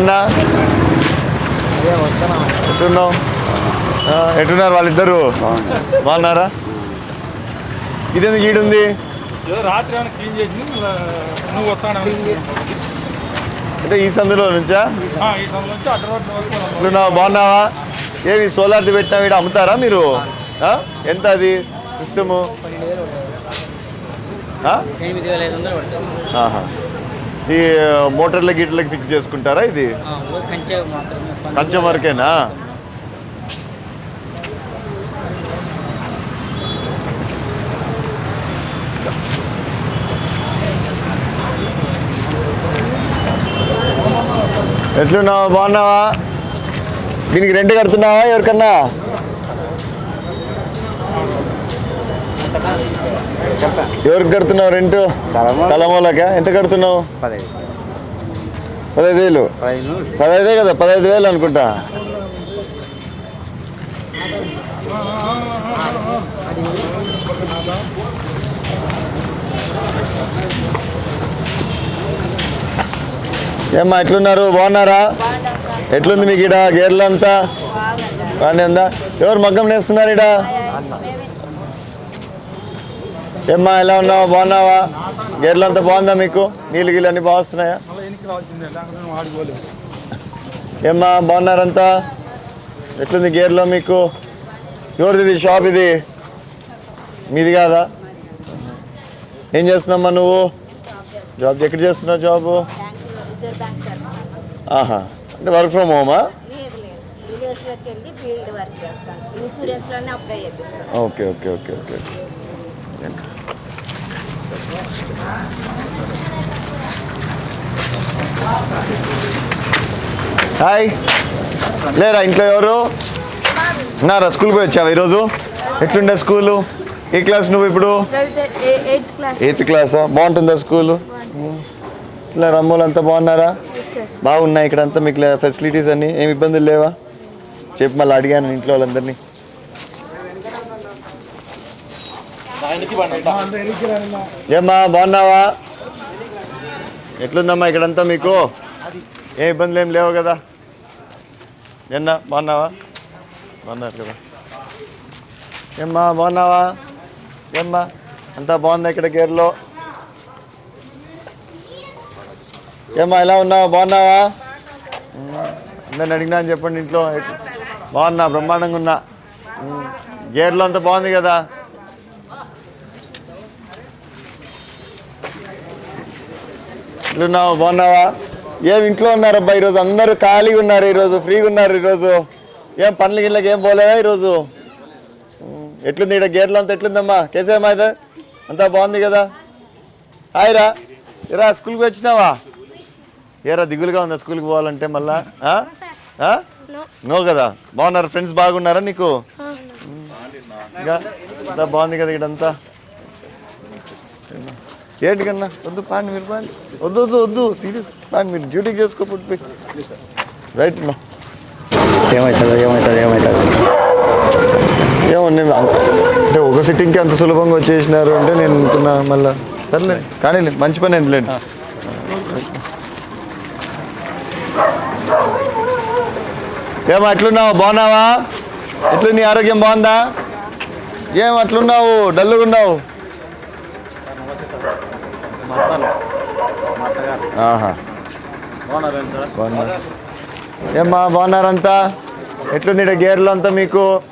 అన్న. ఎట్టున్నావు? ఎట్టున్నారు వాళ్ళిద్దరు? బాగున్నారా? ఇదెందుకు ఈడుంది? నువ్వు అంటే ఈ సందులో నుంచా? ఎట్లున్నావు? బాగున్నావా? ఏవి సోలార్ది పెట్టినా వీడు అమ్ముతారా మీరు? ఆ? ఎంత అది? సిస్టము? ఈ మోటార్ల గిట్లకి ఫిక్స్ చేసుకుంటారా ఇది. కంచెం వరకేనా? ఎట్లున్నావా? బాగున్నావా? దీనికి రెంట్ కడుతున్నావా ఎవరికన్నా? ఎవరికి కడుతున్నావు రెంట్? తలమూలక. ఎంత కడుతున్నావు? పదహైదు. వేలు. పదహైదు కదా పదహైదు వేలు అనుకుంటా. ఏమ్మా ఎట్లున్నారు? బాగున్నారా? ఎట్లుంది మీకు ఇడ గేర్లు అంతా. బాగానే ఉందా ఎవరు మగ్గం నేస్తున్నారు ఇడ ఏమ్మా ఎలా ఉన్నావా? బాగున్నావా? గేర్లు అంతా బాగుందా మీకు? నీళ్ళు గీళ్ళు అన్నీ బాగా వస్తున్నాయా మళ్ళీ ఎనికి రావాల్సిందే లేకపోతే నువ్వు ఆడిపోలేవు ఏమ్మా బాగున్నారంతా? ఎట్లుంది గేర్లో మీకు? ఎవరిది ఇది? షాప్ ఇది? మీది కాదా? ఏం చేస్తున్నామ్మా నువ్వు? జాబ్ ఎక్కడ చేస్తున్నావు జాబు? ఆహా అంటే work from హోమా? Okay okay okay okay. Hi. లేరా ఇంట్లో ఎవరు? ఉన్నారా? స్కూల్కి పోయి వచ్చావా ఈరోజు? ఎట్లుండే స్కూలు? ఏ క్లాస్ నువ్వు ఇప్పుడు? ఎయిత్ క్లాసా. బాగుంటుందా స్కూలు? ఇట్లా రమ్మోలు అంతా బాగున్నారా? బాగున్నాయి ఇక్కడ అంతా మీకు ఫెసిలిటీస్ అన్ని? ఏమి ఇబ్బందులు లేవా? చెప్పి మళ్ళీ అడిగాను ఇంట్లో వాళ్ళందరినీ. ఏమ్మా బాగున్నావా? ఎట్లుందమ్మా ఇక్కడంతా మీకు? ఏ ఇబ్బందులు ఏం లేవు కదా? నిన్న బాగున్నావా? బాగున్నారు కదా. ఏమ్మా బాగున్నావా? ఏమ్మా అంతా బాగుందా ఇక్కడ గేర్లో? ఏమ్మా ఎలా ఉన్నావా? బాగున్నావా? అందరిని అడిగినా అని చెప్పండి ఇంట్లో. బాగున్నా బ్రహ్మాండంగా ఉన్నా. గేర్లో అంతా బాగుంది కదా? ఎట్లున్నావు బాగున్నావా? ఏం ఇంట్లో ఉన్నారబ్బా ఈరోజు? అందరూ ఖాళీగా ఉన్నారు ఈరోజు ఫ్రీగా ఉన్నారు ఈరోజు. ఏం పనులు గిళ్ళకి ఏం పోలేదా ఈరోజు? ఎట్లుంది ఇక్కడ గేర్లో అంతా ఎట్లుందమ్మా? కేసేమా ఇది అంతా బాగుంది కదా? హాయ్ రా. ఇరా స్కూల్కి వచ్చినావా? ఏరా దిగులుగా ఉందా స్కూల్కి పోవాలంటే మళ్ళా? నో కదా? బాగున్నారు? ఫ్రెండ్స్ బాగున్నారా నీకు? ఇంకా? అంతా బాగుంది కదా ఇక్కడంతా? ఏంటి కన్నా? వద్దు పాండి మీరు పాండి వద్దు వద్దు వద్దు సీరియస్ పాండి మీరు డ్యూటీకి చేసుకోకపోతే రైట్ నో ఏమవుతుందో ఏమవుతుందో ఏమవుతుందో ఏమో నేను అంత- అంటే ఒక సిట్టింగ్కి అంత సులభంగా వచ్చేసినారు అంటే నేను అనుకున్నా మళ్ళా. సర్లే కానీ మంచి పని ఎందులేండి ఏమో అట్లున్నావు బాగున్నావా? ఎట్లుంది నీ ఆరోగ్యం బాగుందా? ఏం అట్లున్నావు డల్లుగా ఉన్నావు ఆహా. ఏమ్మా బాగున్నారంతా? ఎట్లుంది ఇక్కడ గేర్లు అంతా మీకు?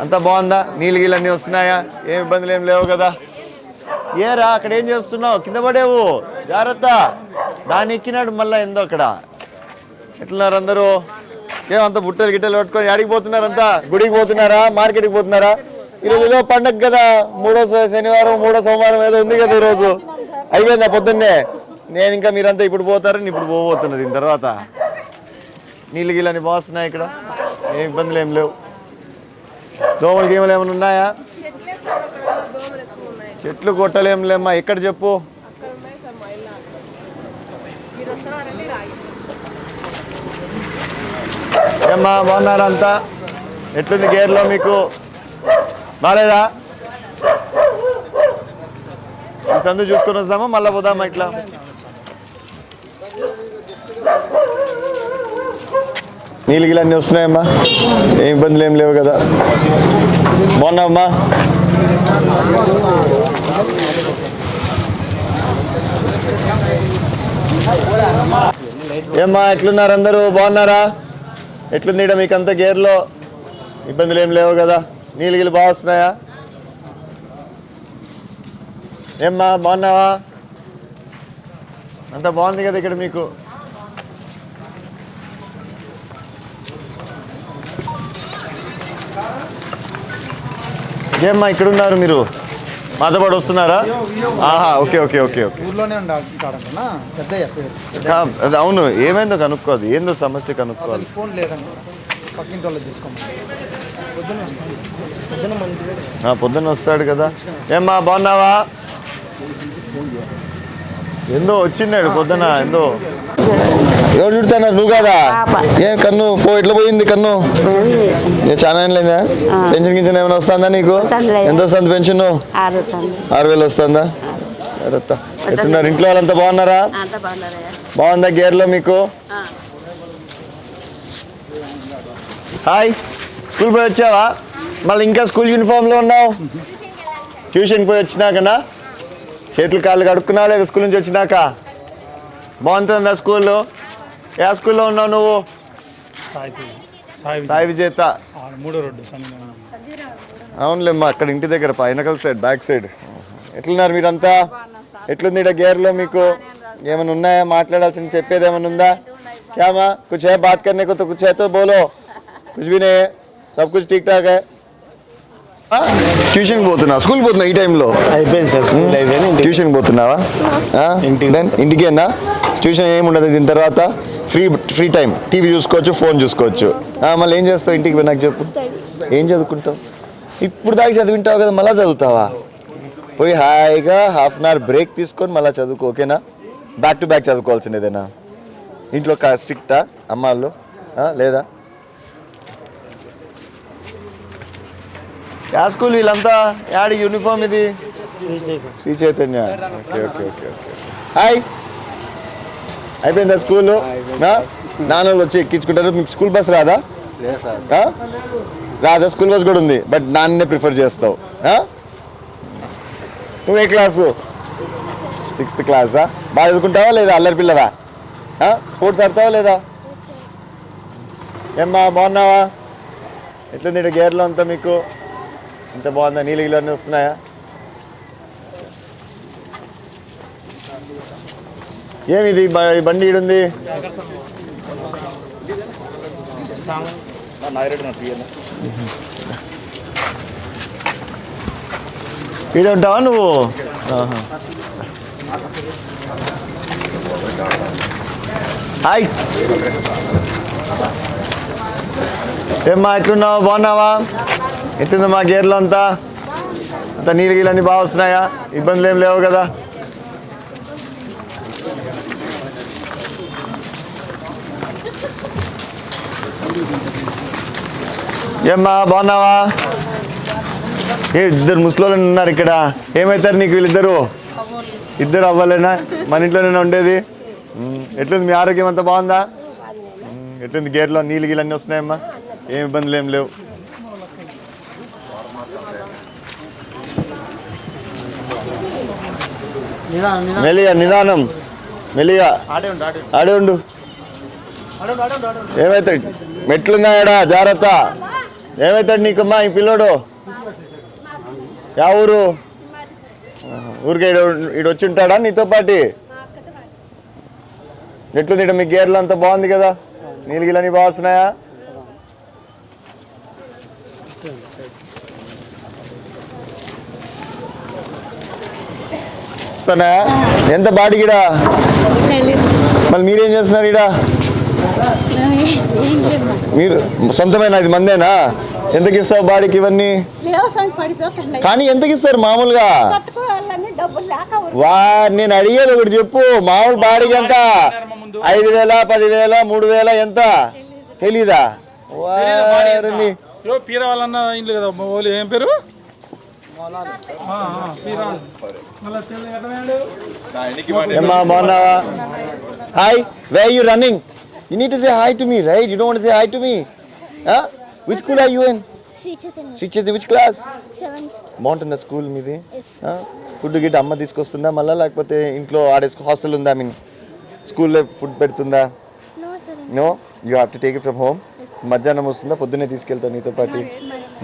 అంతా బాగుందా? నీళ్ళు గీళ్ళు అన్నీ వస్తున్నాయా? ఏం ఇబ్బందులు ఏం లేవు కదా? ఏరా అక్కడ ఏం చేస్తున్నావు? కింద పడేవు. జాగ్రత్త. దాన్ని ఎక్కినాడు మళ్ళీ ఎందో అక్కడ. ఎట్లున్నారు అందరూ? ఏమంత బుట్టలు గిట్టలు పట్టుకొని ఆడికి పోతున్నారంతా? గుడికి పోతున్నారా? మార్కెట్కి పోతున్నారా? ఈరోజు ఏదో పండగ కదా. మూడో శనివారం మూడో సోమవారం ఏదో ఉంది కదా ఈరోజు. అయిపోయిందా పొద్దున్నే? నేను ఇంకా మీరంతా ఇప్పుడు పోతారు నేను ఇప్పుడు పోబోతున్నది దీని తర్వాత. నీళ్ళు గిళ్ళని బాగున్నాయి ఇక్కడ. ఏ ఇబ్బందులు ఏం లేవు. దోమలు గీమలు ఏమైనా ఉన్నాయా? చెట్లు కొట్టలేం లేమ్మా. ఎక్కడ చెప్పు? ఏమ్మా బాగున్నారంతా అంతా? ఎట్లుంది గేర్లో మీకు? బాగాలేదా ఈ సందు చూసుకొని వస్తామా? మళ్ళీ పోదామా ఇట్లా? నీళ్ళు గిళ్ళు అన్నీ వస్తున్నాయమ్మా. ఏం ఇబ్బందులు ఏం లేవు కదా. బాగున్నావమ్మా. ఏమ్మా ఎట్లున్నారు అందరూ? బాగున్నారా? ఎట్లుంది ఇక్కడ మీకు అంత గేర్లో? ఇబ్బందులు ఏం లేవు కదా. నీళ్ళు గిళ్ళు బాగా వస్తున్నాయా? ఏమ్మా బాగున్నావా? అంత బాగుంది కదా ఇక్కడ మీకు. ఏమ్మా ఇక్కడ ఉన్నారు మీరు మాతో పాటు వస్తున్నారా ఆహా ఓకే ఓకే ఓకే ఓకే. ఊర్లోనే అది అవును ఏమైందో కనుక్కోదు ఏందో సమస్య కనుక్కోవాలి. ఫోన్ లేదండి పక్కింటి వాళ్ళు తీసుకోమని పొద్దున్న వస్తాడు కదా. ఏమ్మా బాగున్నావా? ఎందో వచ్చిన్నాడు పొద్దున ఎందో ఎవరు చుడతాను? నువ్వు కదా? ఏ కన్ను పో ఎట్లా పోయింది కన్ను? చాలా ఏం లేదా? పెన్షన్ గింజన్ ఏమైనా వస్తుందా నీకు. ఎంత వస్తుంది పెన్షన్? ఆరు వేలు వస్తుందా? ఎట్టున్నారు? ఇంట్లో వాళ్ళంతా బాగున్నారా? బాగుందా గేర్లో మీకు? హాయ్. స్కూల్ పోయి వచ్చావా? మళ్ళీ ఇంకా స్కూల్ యూనిఫామ్లో ఉన్నావు? ట్యూషన్ పోయి వచ్చినాకనా? చేతులు కాళ్ళు కడుక్కున్నావు లేదా స్కూల్ నుంచి వచ్చినాక? బాగుంటుందా స్కూల్లో ఏ స్కూల్లో ఉన్నావు నువ్వు? సాయి విజేత. అవునులే రోడ్డు అవునులేమ్మా అక్కడ ఇంటి దగ్గర వెనకల సైడ్ బ్యాక్ సైడ్ ఎట్లున్నారు మీరంతా? ఎట్లుంది ఇక్కడ గేర్లో మీకు? ఏమైనా ఉన్నాయా? మాట్లాడాల్సింది చెప్పేది ఏమైనా ఉందా? క్యామా? కుచ్ బాత్ కర్నే కొత్త తో బోలో. కుచ్ సబ్ కుచ్ ఠీక్ ఠాక్ హై ట్యూషన్ పోతున్నా స్కూల్ పోతున్నా ఈ టైంలో అయిపోయింది సార్ స్కూల్ అయిపోయింది. ఇంటికి ట్యూషన్ పోతున్నావా? ఇంటికి. దెన్ ఇంటికేనా ట్యూషన్ ఏముండదు దీని తర్వాత ఫ్రీ ఫ్రీ టైం టీవీ చూసుకోవచ్చు ఫోన్ చూసుకోవచ్చు. ఆ, మళ్ళీ ఏం చేస్తావు ఇంటికి పోయి నాకు చెప్పు. ఏం చదువుకుంటావు? ఇప్పుడు దాకా చదివింటావు కదా మళ్ళీ చదువుతావా? పోయి హాయిగా హాఫ్ అన్ అవర్ బ్రేక్ తీసుకొని మళ్ళీ చదువుకో ఓకేనా? బ్యాక్ టు బ్యాక్ చదువుకోవాల్సింది ఏదైనా. ఇంట్లో స్ట్రిక్టా అమ్మాళ్ళు లేదా? యా స్కూల్ వీళ్ళంతా యాడి యూనిఫామ్ ఇది? Sri Chaitanya okay okay okay okay. Hi. అయిపోయిందా స్కూల్? నాన్న వాళ్ళు వచ్చి ఎక్కించుకుంటారు. మీకు స్కూల్ బస్ రాదా? రాదా? స్కూల్ బస్ కూడా ఉంది. బట్ నాన్నే ప్రిఫర్ చేస్తావు? నువ్వు ఏ క్లాసు? సిక్స్త్ క్లాసా? బాగా చదువుకుంటావా లేదా అల్లరి పిల్లవా? స్పోర్ట్స్ ఆడతావా లేదా? ఏమ్మా బాగున్నావా? ఎట్లుంది గేర్లో అంతా మీకు? ఇంత బాగుందా? నీళ్ళు అన్నీ వస్తున్నాయా? ఏమి ఇది బండి ఈడుంది? ఈడ ఉంటావా నువ్వు హాయ్. ఏమ్మా ఎట్లున్నావు? బాగున్నావా? ఎట్లుంది మా గేర్లో అంతా? అంత నీళ్ళు గీళ్ళు అన్నీ బాగా వస్తున్నాయా? ఇబ్బందులు ఏం లేవు కదా? ఏమ్మా బాగున్నావా? ఏ ఇద్దరు ముసలోళ్ళు ఉన్నారు ఇక్కడ. ఏమవుతారు నీకు వీళ్ళిద్దరు? ఇద్దరు అవ్వాలేనా? మన ఇంట్లోనే ఉండేది. ఎట్లుంది మీ ఆరోగ్యం అంతా బాగుందా? ఎట్లుంది గేర్లో? నీళ్ళు గీళ్ళు అన్నీ వస్తున్నాయమ్మా? ఏం ఇబ్బందులు ఏం లేవు. మెలియా నిదానం. మెలియా ఆడే ఉండు ఏమవుతాడు మెట్లున్నాయడా జాగ్రత్త. ఏమవుతాడు నీకమ్మా ఈ పిల్లోడు? యా ఊరు ఊరికే ఈడ వచ్చి ఉంటాడా నీతో పాటి? ఎట్లుంది మీ గేర్లు అంతా బాగుంది కదా. నీళ్ళు గిలని బాగా వస్తున్నాయా? ఎంత బాడీ గిడా? మళ్ళీ మీరేం చేస్తున్నారు ఈడ? మీరు సొంతమైన? ఇది మందేనా? ఎంతకి ఇస్తావు బాడీకి ఇవన్నీ? కానీ ఎంతకి ఇస్తారు మామూలుగా? వా నేను అడిగేది ఒకటి చెప్పు. మామూలు బాడీకి ఎంత? ఐదు వేల పదివేల మూడు వేల ఎంత? తెలీదా? వారిని. పీర? Hi way you running You need to say hi to me, right? You don't want to say hi to me. Huh? Which school are you in? Sri Chaitanya Sri Chaitanya, which class? Seventh బాగుంటుందా school మీది? Yes. Food గిట్ అమ్మ తీసుకొస్తుందా మళ్ళీ? లేకపోతే ఇంట్లో ఆడే hostel ఉందా? ఐ మీన్ స్కూల్లో ఫుడ్ పెడుతుందా? No you have to take it from home మధ్యాహ్నం వస్తుందా? పొద్దున్నే తీసుకెళ్తావు నీతో పాటు.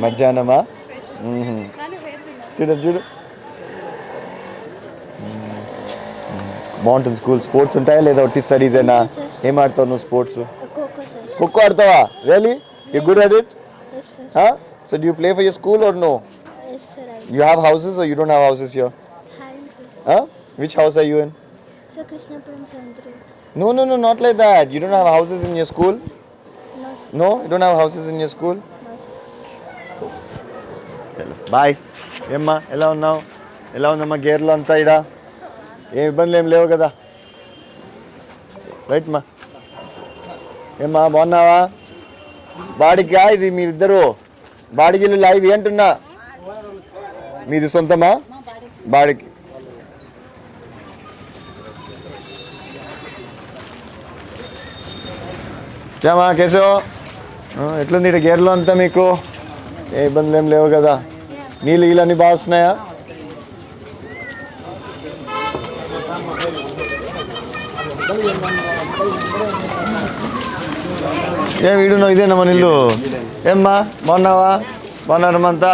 మధ్యాహ్నమా. చూడు చూడు మ్మ్. బాగుంటుంది స్కూల్ స్పోర్ట్స్ ఉంటాయా లేదా ఒట్టి స్టడీస్ అయినా? ఏం ఆడతావు నువ్వు sports kho kho sir kho kho ఆడతావా? Really you good at it yes sir so do play for your school or no yes sir I you have houses or you don't have houses here and sir which house are you in sir Krishnapuram సంత్రి No, no, no, not like that. You don't have houses in your school? No sir No, you don't have houses in your school? No sir boy ఏమ్మా ఎలా ఉన్నావు? ఎలా ఉందమ్మా గేర్లు అంతా ఇడా ఏ ఇబ్బందులు ఏం లేవు కదా? రైట్ మా. ఏమ్మా బాగున్నావా? బాడిగా ఇది మీరిద్దరు? బాడిగిల్లు లైవ్ ఏంటున్నా? మీది సొంతమా? బాడికి. చామా కేశవ? ఎట్లుంది ఇటు గేర్లో అంతా మీకు? ఏ ఇబ్బందులు ఏం లేవు కదా? నీళ్ళు గీళ్ళు అన్నీ బాగా వస్తున్నాయా? ఏ వీడున్నావు ఇదేనా మన ఇల్లు? ఏమ్మా బాగున్నావా? బాగున్నారమ్మా అంతా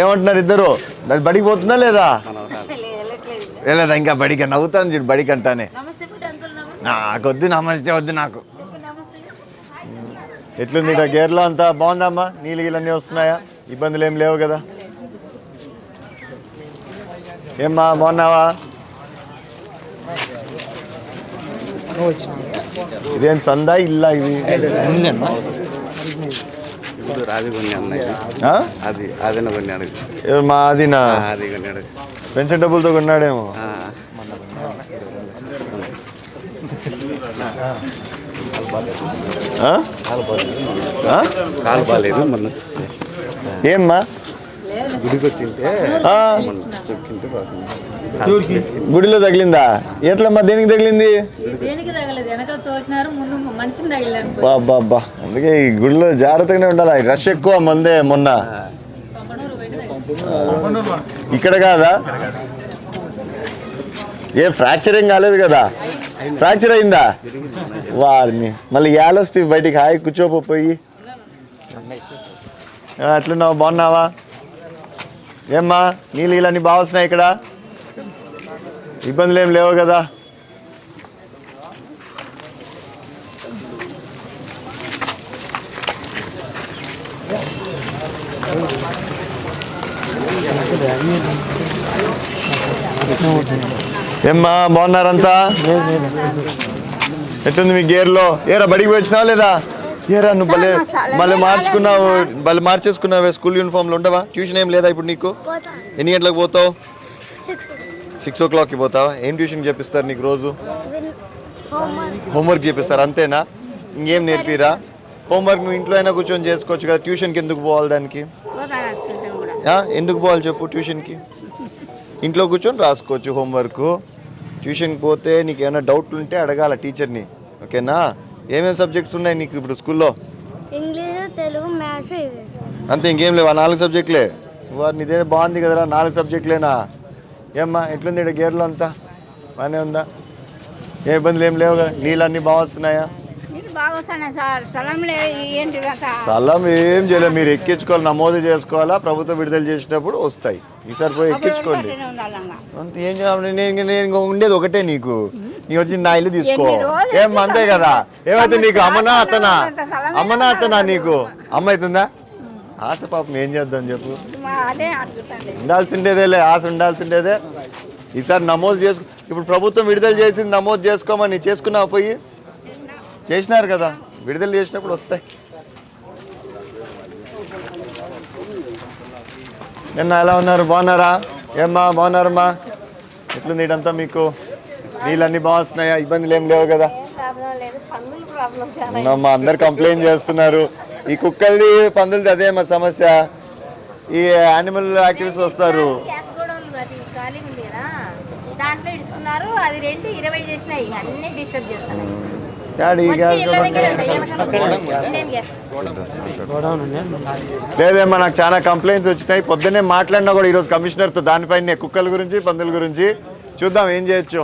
ఏమంటున్నారు ఇద్దరు? అది బడికి పోతుందా లేదా? లేదా ఇంకా బడికి నవ్వుతాను చూడు బడికి అంటానే. నాకు వద్దు నమస్తే వద్దు నాకు. ఎట్లుంది ఇట గేర్లో అంతా? బాగుందమ్మా నీళ్ళు గీళ్ళు అన్నీ వస్తున్నాయా? ఇబ్బందులు ఏం లేవు కదా? ఏమ్మా వచ్చినావు ఇదేం సందా ఇల్లా ఇది? మా అదినా పెన్షన్ డబ్బులతో కొన్నాడేమో? కాలు బాగాలేదు ఏమ్మా? గుడికి వచ్చింటే గుడిలో తగిలిందా? ఎట్లమ్మా దేనికి తగిలింది? బాబా అందుకే ఈ గుడిలో జాగ్రత్తగానే ఉండాలి. రష్ ఎక్కువ మందే మొన్న. ఇక్కడ కాదా? ఏ ఫ్రాక్చర్ ఏం కాలేదు కదా? ఫ్రాక్చర్ అయిందా? వారిని. మళ్ళీ ఏలొస్తే బయటికి హాయి కూర్చోపోయి అట్లున్నావు బాగున్నావా? ఏమ్మా నీళ్ళు ఇలాన్ని బాగా వస్తున్నాయి ఇక్కడ. ఇబ్బందులు ఏం లేవు కదా. ఏమ్మా బాగున్నారంతా? ఎట్టుంది మీ గేర్లో? ఏరా బడికి పోయి వచ్చినావా లేదా? ఏరా నువ్వు భలే భలే మార్చుకున్నావు. భలే మార్చేసుకున్నావే. స్కూల్ యూనిఫామ్లో ఉండవా? ట్యూషన్ ఏం లేదా ఇప్పుడు నీకు? ఎన్ని గంటలకు పోతావు? సిక్స్. సిక్స్ ఓ క్లాక్కి పోతావా? ఏం ట్యూషన్ చెప్పిస్తారు నీకు రోజు? హోంవర్క్. చేపిస్తారు అంతేనా? ఇంకేం నేర్పిరా? హోంవర్క్ నువ్వు ఇంట్లో అయినా కూర్చొని చేసుకోవచ్చు కదా. ట్యూషన్కి ఎందుకు పోవాలి దానికి? ఆ? ఎందుకు పోవాలి చెప్పు ట్యూషన్కి? ఇంట్లో కూర్చొని రాసుకోవచ్చు హోంవర్క్. ట్యూషన్కి పోతే నీకు ఏమైనా డౌట్లు ఉంటే అడగాల టీచర్ని. ఓకేనా? ఏమేమి సబ్జెక్ట్స్ ఉన్నాయి నీకు ఇప్పుడు స్కూల్లో? ఇంగ్లీష్ తెలుగు మ్యాథ్స్ అంతే ఇంకేం లేవా? నాలుగు సబ్జెక్టులే? వారిని ఇదే బాగుంది కదరా నాలుగు సబ్జెక్టులేనా? ఏమ్మా ఎట్లుంది ఇక్కడ గేర్లో అంతా? బాగానే ఉందా? ఏ ఇబ్బందులు ఏం లేవు కదా నీళ్ళు అన్నీ బాగా వస్తున్నాయా స్థలం ఏం చేయలేదు మీరు ఎక్కించుకోవాలి నమోదు చేసుకోవాలా? ప్రభుత్వం విడుదల చేసినప్పుడు వస్తాయి. ఈసారి పోయి ఎక్కించుకోండి. ఏం చేయాలి? నేను నేను ఇంకా ఉండేది ఒకటే నీకు. నీ వచ్చి నా ఇల్లు తీసుకో. ఏం అంతే కదా? ఏమైతే నీకు అమ్మనా అత్తనా? అంత స్థలమే అమ్మనా అత్తనా నీకు? అమ్మ అవుతుందా? ఆశ పాపం ఏం చేద్దాం చెప్పు. ఉండాల్సిండేదేలే ఆశ ఉండాల్సిండేదే. ఈసారి నమోదు చేసుకు ఇప్పుడు ప్రభుత్వం విడుదల చేసింది నమోదు చేసుకోమని చేసుకున్నావు పోయి? చేసినారు కదా విడుదల చేసినప్పుడు వస్తాయి. నిన్న ఎలా ఉన్నారు? బాగున్నారా? ఏమ్మా బాగున్నారమ్మా? ఎట్లుంది ఇదంతా మీకు? నీళ్ళన్నీ బాగా వస్తున్నాయా? ఇబ్బందులు ఏం లేవు కదా? అవునమ్మా అందరు కంప్లైంట్ చేస్తున్నారు. ఈ కుక్కల్ది పందులది అదే మా సమస్య. ఈ యానిమల్ యాక్టివిస్ట్ వస్తారు. దాంట్లో ఇడుచుకున్నారు అది రెండు ఇరవై చేసినాయి. అన్నీ డిస్టర్బ్ లేదేమ్మా నాకు చాలా కంప్లైంట్స్ వచ్చినాయి. పొద్దున్నే మాట్లాడినా కూడా ఈరోజు కమిషనర్తో దానిపైన కుక్కల గురించి పందుల గురించి. చూద్దాం ఏం చేయొచ్చు.